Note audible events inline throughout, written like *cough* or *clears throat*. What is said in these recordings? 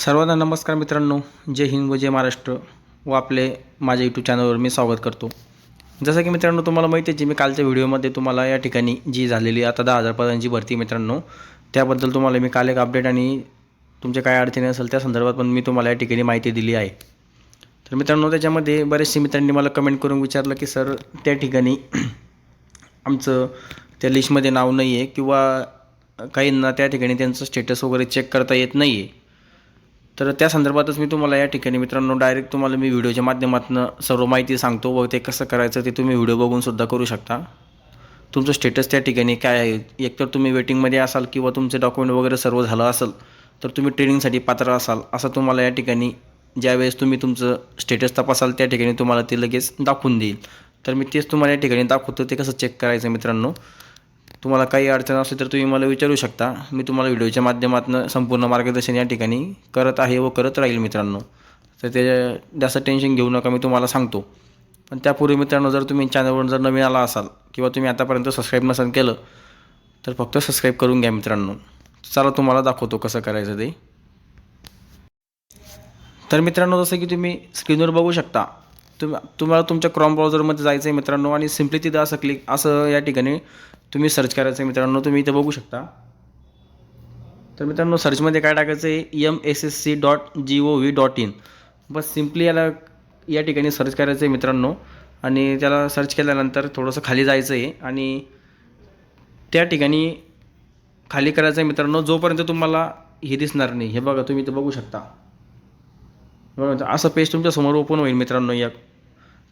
सर्वांना नमस्कार मित्रांनो. जय हिंद व जय महाराष्ट्र व आपले माझ्या यूट्यूब चॅनलवर मी स्वागत करतो. जसं की मित्रांनो तुम्हाला माहिती आहे जी मी कालच्या व्हिडिओमध्ये तुम्हाला या ठिकाणी जी झालेली आता दहा हजार पदांची भरती मित्रांनो त्याबद्दल तुम्हाला मी काल एक अपडेट आणि तुमच्या काय अडचणी असेल त्या संदर्भात पण मी तुम्हाला या ठिकाणी माहिती दिली आहे. तर मित्रांनो त्याच्यामध्ये बरेचसे मित्रांनी मला कमेंट करून विचारलं की सर त्या ठिकाणी *clears throat* आमचं त्या लिस्टमध्ये नाव नाही आहे किंवा काहींना त्या ठिकाणी त्यांचं स्टेटस वगैरे चेक करता येत नाही आहे तर त्या संदर्भातच मी तुम्हाला या ठिकाणी मित्रांनो डायरेक्ट तुम्हाला मी व्हिडिओच्या माध्यमातून सर्व माहिती सांगतो. व ते कसं करायचं ते तुम्ही व्हिडिओ बघूनसुद्धा करू शकता. तुमचं स्टेटस त्या ठिकाणी काय आहे? एकतर तुम्ही वेटिंगमध्ये असाल किंवा तुमचे डॉक्युमेंट वगैरे सर्व झालं असेल तर तुम्ही ट्रेनिंगसाठी पात्र असाल असं तुम्हाला या ठिकाणी ज्यावेळेस तुम्ही तुमचं स्टेटस तपासाल त्या ठिकाणी तुम्हाला ते लगेच दाखवून देईल. तर मी तेच तुम्हाला या ठिकाणी दाखवतो ते कसं चेक करायचं मित्रांनो. तुम्हाला काही अडचण असेल तर तुम्ही मला विचारू शकता. मी तुम्हाला व्हिडिओच्या माध्यमातून संपूर्ण मार्गदर्शन या ठिकाणी करत आहे व करत राहील मित्रांनो. तर ते जास्त टेन्शन घेऊ नका मी तुम्हाला सांगतो. पण त्यापूर्वी मित्रांनो जर तुम्ही चॅनलवर जर नवीन आला असाल किंवा तुम्ही आतापर्यंत सबस्क्राईब नसेल केलं तर फक्त सबस्क्राईब करून घ्या मित्रांनो. चला तुम्हाला दाखवतो कसं करायचं ते. तर मित्रांनो जसं की तुम्ही स्क्रीनवर बघू शकता. तुम तुम्हाला तुमच्या क्रॉम ब्राउझरमध्ये जायचं आहे मित्रांनो आणि सिम्पली तिथं असं क्लिक असं या ठिकाणी तुम्ही सर्च करायचं आहे मित्रांनो तुम्ही इथं बघू शकता. तर मित्रांनो सर्चमध्ये काय टाकायचं आहे? M S S C dot G O V dot in bus simply याला या ठिकाणी सर्च करायचं आहे मित्रांनो आणि त्याला सर्च केल्यानंतर थोडंसं खाली जायचं आहे आणि त्या ठिकाणी खाली करायचं आहे मित्रांनो जोपर्यंत तुम्हाला हे दिसणार नाही. हे बघा तुम्ही इथं बघू शकता. बरोबर असं पेज तुमच्यासमोर ओपन होईल मित्रांनो या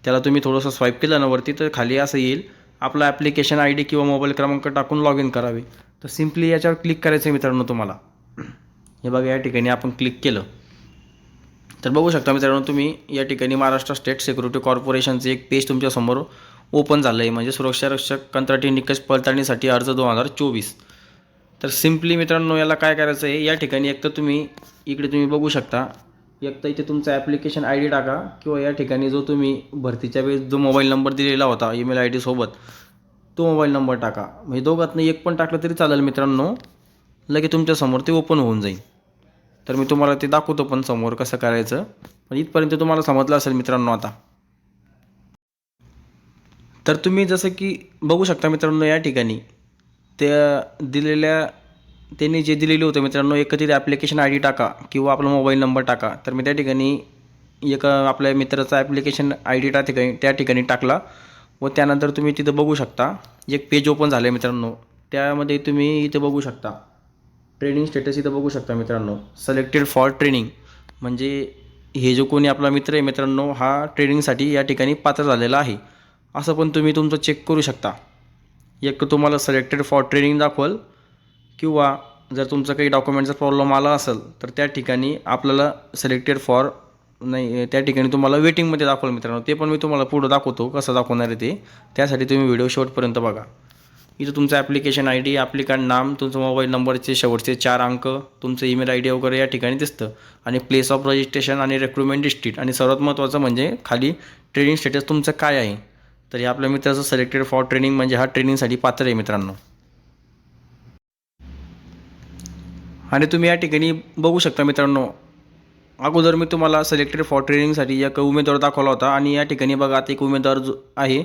त्याला तुम्ही थोडंसं स्वाईप केलं ना वरती तर खाली असं येईल. आपला ॲप्लिकेशन आय डी किंवा मोबाईल क्रमांक टाकून लॉग इन करावे. तर सिम्पली याच्यावर क्लिक करायचं आहे मित्रांनो तुम्हाला. हे बघा या ठिकाणी आपण क्लिक केलं. तर बघू शकता मित्रांनो तुम्ही या ठिकाणी महाराष्ट्र स्टेट सिक्युरिटी कॉर्पोरेशनचं एक पेज तुमच्यासमोर ओपन झालं आहे म्हणजे सुरक्षा रक्षक कंत्राटी निकष पडताळणीसाठी अर्ज दोन हजार चोवीस. तर सिम्पली मित्रांनो याला काय करायचं आहे या ठिकाणी एक तर तुम्ही इकडे तुम्ही बघू शकता. एक तर इथे तुमचा ॲप्लिकेशन आय डी टाका किंवा या ठिकाणी जो तुम्ही भरतीच्या वेळेस जो मोबाईल नंबर दिलेला होता ईमेल आय डीसोबत तो मोबाईल नंबर टाका. म्हणजे दोघातनं एक पण टाकलं तरी चालेल मित्रांनो. लगे तुमच्यासमोर ते ओपन होऊन जाईल. तर मी तुम्हाला ते दाखवतो पण समोर कसं करायचं. पण इथपर्यंत तुम्हाला समजलं असेल मित्रांनो आता. तर तुम्ही जसं की बघू शकता मित्रांनो या ठिकाणी त्या दिलेल्या त्यांनी जे दिलेलं होतं मित्रांनो एकत्रित ॲप्लिकेशन आय डी टाका किंवा आपला मोबाईल नंबर टाका. तर मी त्या ठिकाणी एक आपल्या मित्राचा ॲप्लिकेशन आय डी त्या ठिकाणी त्या ठिकाणी टाकला व त्यानंतर तुम्ही तिथं बघू शकता. एक पेज ओपन झालं आहे मित्रांनो. त्यामध्ये तुम्ही इथं बघू शकता. ट्रेनिंग स्टेटस इथं बघू शकता मित्रांनो. सिलेक्टेड फॉर ट्रेनिंग म्हणजे हे जो कोणी आपला मित्र आहे मित्रांनो हा ट्रेनिंगसाठी या ठिकाणी पात्र झालेला आहे. असं पण तुम्ही तुमचं चेक करू शकता. एक तुम्हाला सिलेक्टेड फॉर ट्रेनिंग दाखवल. किंवा जर तुमचं काही डॉक्युमेंटचा प्रॉब्लेम आला असेल तर त्या ठिकाणी आपल्याला सिलेक्टेड फॉर नाही त्या ठिकाणी तुम्हाला वेटिंगमध्ये दाखवलं मित्रांनो. ते पण मी तुम्हाला पुढं दाखवतो कसं दाखवणार आहे ते. त्यासाठी तुम्ही व्हिडिओ शेवटपर्यंत बघा. इथं तुमचं ॲप्लिकेशन आय डी ॲप्लिकंट नाम तुमचं मोबाईल नंबरचे शेवटचे चार अंक तुमचं ईमेल आय डी वगैरे या ठिकाणी दिसतं. आणि प्लेस ऑफ रजिस्ट्रेशन आणि रिक्रुटमेंट डिस्ट्रिक्ट आणि सर्वात महत्त्वाचं म्हणजे खाली ट्रेनिंग स्टेटस तुमचं काय आहे. तर हे आपल्या मित्राचं सिलेक्टेड फॉर ट्रेनिंग म्हणजे हा ट्रेनिंगसाठी पात्र आहे मित्रांनो. आणि तुम्ही या ठिकाणी बघू शकता मित्रांनो अगोदर मी तुम्हाला सिलेक्टेड फॉर ट्रेनिंगसाठी एक उमेदवार दाखवला होता आणि या ठिकाणी बघा आता एक उमेदवार जो आहे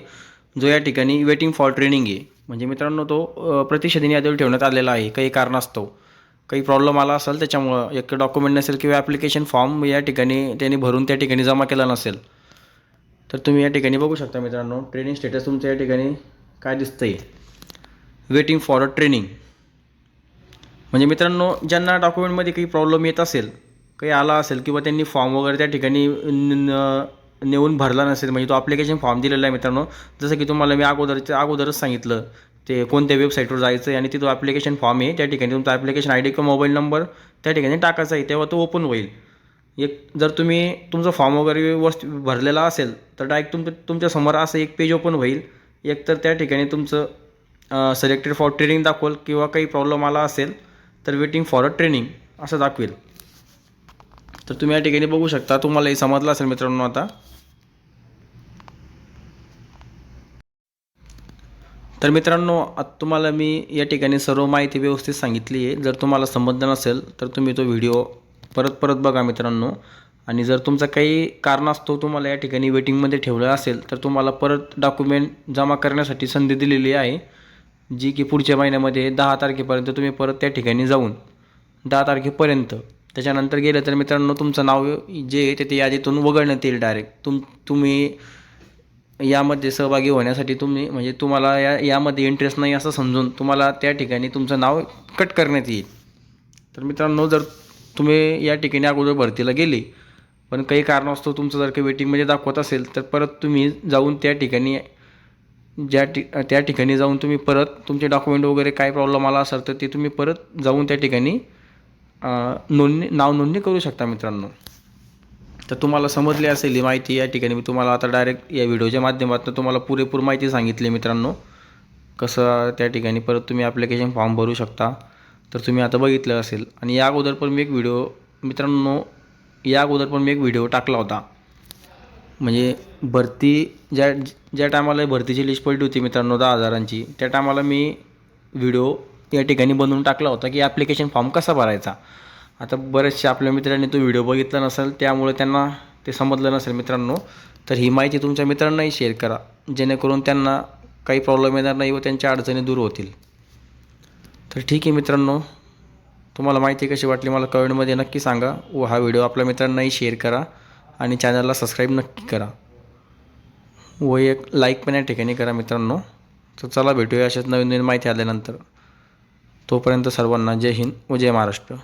जो या ठिकाणी वेटिंग फॉर ट्रेनिंग आहे. म्हणजे मित्रांनो तो प्रतिषेधीने प्रतिषेधनी यादीवर ठेवण्यात आलेला आहे. काही कारणास्तव काही प्रॉब्लेम आला असेल त्याच्यामुळं एक डॉक्युमेंट नसेल किंवा ॲप्लिकेशन फॉर्म या ठिकाणी त्यांनी भरून त्या ठिकाणी जमा केला नसेल. तर तुम्ही या ठिकाणी बघू शकता मित्रांनो ट्रेनिंग स्टेटस तुमचं या ठिकाणी काय दिसतं आहे वेटिंग फॉर अ ट्रेनिंग म्हणजे मित्रांनो ज्यांना डॉक्युमेंटमध्ये काही प्रॉब्लेम येत असेल काही आला असेल किंवा त्यांनी फॉर्म वगैरे त्या ठिकाणी न- नेऊन भरला नसेल म्हणजे तो ॲप्लिकेशन फॉर्म दिलेला आहे मित्रांनो. जसं की तुम्हाला मी अगोदरच्या अगोदरच सांगितलं ते कोणत्या वेबसाईटवर जायचं आहे आणि तिथं ॲप्लिकेशन फॉर्म आहे त्या ठिकाणी तुमचा ॲप्लिकेशन आय डी किंवा मोबाईल नंबर त्या ठिकाणी टाकायचा आहे तेव्हा तो ओपन होईल. एक जर तुम्ही तुमचा फॉर्म वगैरे व्यवस्थित भरलेला असेल तर डायरेक्ट तुमच्या तुमच्यासमोर असं एक पेज ओपन होईल. एक तर त्या ठिकाणी तुमचं सिलेक्टेड फॉर ट्रेनिंग दाखवल किंवा काही प्रॉब्लेम आला असेल तर वेटिंग फॉर अ ट्रेनिंग असं दाखवेल. तर तुम्ही या ठिकाणी बघू शकता तुम्हाला हे समजलं असेल मित्रांनो आता. तर मित्रांनो आता तुम्हाला मी या ठिकाणी सर्व माहिती व्यवस्थित सांगितली आहे. जर तुम्हाला समजलं नसेल तर तुम्ही तो व्हिडिओ परत परत बघा मित्रांनो. आणि जर तुमचा काही कारणास्तव तुम्हाला या ठिकाणी वेटिंगमध्ये ठेवलं असेल तर तुम्हाला परत डॉक्युमेंट जमा करण्यासाठी संधी दिलेली आहे. जी की पुढच्या महिन्यामध्ये दहा तारखेपर्यंत तुम्ही परत त्या ठिकाणी जाऊन दहा तारखेपर्यंत त्याच्यानंतर गेलं तर मित्रांनो तुमचं नाव जे आहे ते ते यादीतून वगळण्यात येईल डायरेक्ट तुम तुम्ही यामध्ये सहभागी होण्यासाठी तुम्ही म्हणजे तुम्हाला या यामध्ये इंटरेस्ट नाही असं समजून तुम्हाला त्या ठिकाणी तुमचं नाव कट करण्यात येईल. तर मित्रांनो जर तुम्ही या ठिकाणी अगोदर भरतीला गेले पण काही कारणास्तव तुमचं जर काही वेटिंगमध्ये दाखवत असेल तर परत तुम्ही जाऊन त्या ठिकाणी ज्या ठि त्या ठिकाणी जाऊन तुम्ही परत तुमचे डॉक्युमेंट वगैरे काय प्रॉब्लेम आला असेल तर ते तुम्ही परत जाऊन त्या ठिकाणी नोंदणी नाव नोंदणी करू शकता मित्रांनो. तर तुम्हाला समजली असेल ही माहिती या ठिकाणी मी तुम्हाला आता डायरेक्ट या व्हिडिओच्या माध्यमातून तुम्हाला पुरेपूर माहिती सांगितली मित्रांनो. कसं त्या ठिकाणी परत तुम्ही ॲप्लिकेशन फॉर्म भरू शकता. तर तुम्ही आता बघितलं असेल. आणि या अगोदर पण मी एक व्हिडिओ मित्रांनो या अगोदर पण मी एक व्हिडिओ टाकला होता. म्हणजे भरती ज्या ज्या टायमाला भरतीची लिस्ट पडली होती मित्रांनो दहा हजारांची त्या टायमाला मी व्हिडिओ या ठिकाणी बनवून टाकला होता की ॲप्लिकेशन फॉर्म कसा भरायचा. आता बरेचसे आपल्या मित्रांनी तो व्हिडिओ बघितला नसेल त्यामुळे त्यांना ते समजलं नसेल मित्रांनो तर ही माहिती तुमच्या मित्रांनाही शेअर करा जेणेकरून त्यांना काही प्रॉब्लेम येणार नाही व त्यांच्या अडचणी दूर होतील. तर ठीक आहे मित्रांनो तुम्हाला माहिती कशी वाटली मला कमेंटमध्ये नक्की सांगा व हा व्हिडिओ आपल्या मित्रांनाही शेअर करा आणि चॅनलला सबस्क्राईब नक्की करा. व एक लाईक पण या ठिकाणी करा मित्रांनो. तर चला भेटूया अशाच नवीन नवीन माहिती आल्यानंतर. तोपर्यंत सर्वांना जय हिंद व जय महाराष्ट्र.